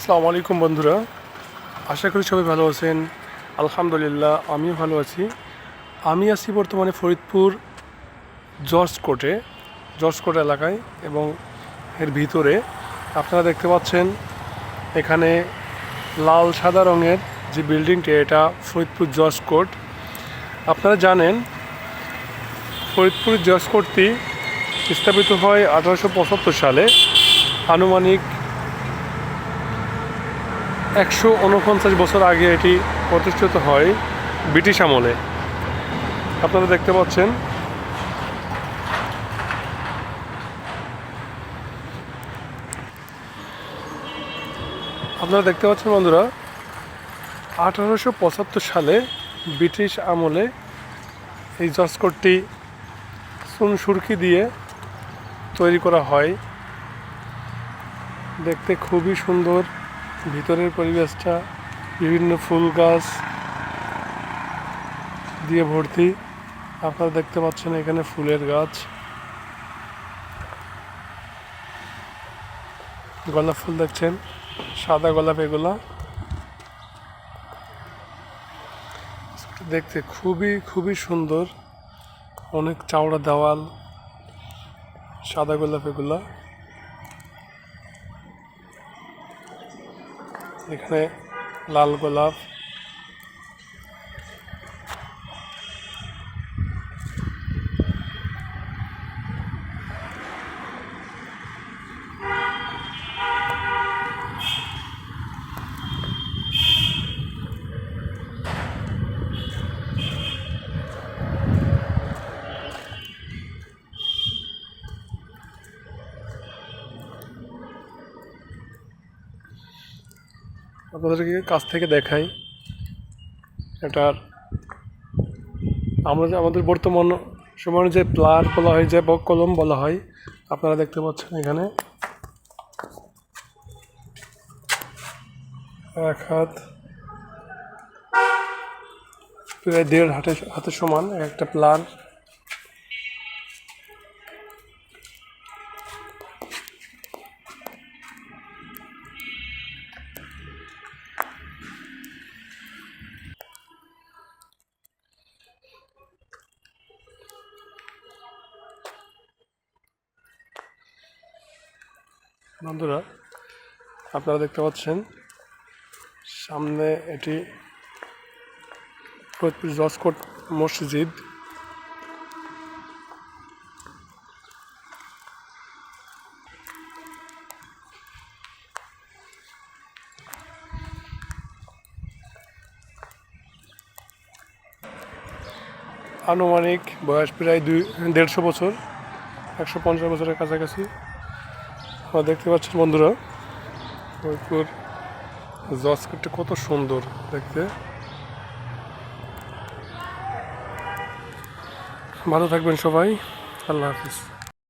আসসালামু আলাইকুম বন্ধুরা। আশা করি সবাই ভালো আছেন। আলহামদুলিল্লাহ, আমিও ভালো আছি। আমি আছি বর্তমানে ফরিদপুর জর্জ কোর্টে, জর্জ কোর্ট এলাকায় এবং এর ভিতরে। আপনারা দেখতে পাচ্ছেন, এখানে লাল সাদা রঙের যে বিল্ডিংটি, এটা ফরিদপুর জর্জ কোর্ট। আপনারা জানেন, ফরিদপুর জর্জ কোর্টটি স্থাপিত হয় আঠারোশো পঁচাত্তর সালে। আনুমানিক একশো উনপঞ্চাশ বছর আগে এটি প্রতিষ্ঠিত হয় ব্রিটিশ আমলে। আপনারা দেখতে পাচ্ছেন। আপনারা দেখতে পাচ্ছেন বন্ধুরা, আঠারোশো পঁচাত্তর সালে ব্রিটিশ আমলে এই জসকোটটি চুন সুরকি দিয়ে তৈরি করা হয়। দেখতে খুবই সুন্দর। ভিতরের পরিবেশটা, বিভিন্ন ফুল গাছ দিয়ে ভর্তি। আপনারা দেখতে পাচ্ছেন এখানে ফুলের গাছ। গোলাপ ফুল দেখছেন, সাদা গোলাপ এগুলা। দেখতে খুবই খুবই সুন্দর। অনেক চাওড়া দেওয়াল, সাদা গোলাপ এগুলা। এখানে লাল গোলাপ আপনাদেরকে কাছ থেকে দেখাই। এটার আমরা যে আমাদের বর্তমান সময় যে প্লার বলা হয়, যে কলম বলা হয়, আপনারা দেখতে পাচ্ছেন এখানে। এক হাত প্রায় দেড় হাতে হাতের সমান একটা প্লার। বন্ধুরা, আপনারা দেখতে পাচ্ছেন, সামনে এটি ফরিদপুর জসকোট মসজিদ। আনুমানিক বয়স প্রায় দুই দেড়শো বছর, একশো পঞ্চাশ বছরের কাছাকাছি। দেখতে পাচ্ছেন বন্ধুরা জজ জজকেটটা কত সুন্দর দেখতে। ভালো থাকবেন সবাই আল্লাহ হাফিজ।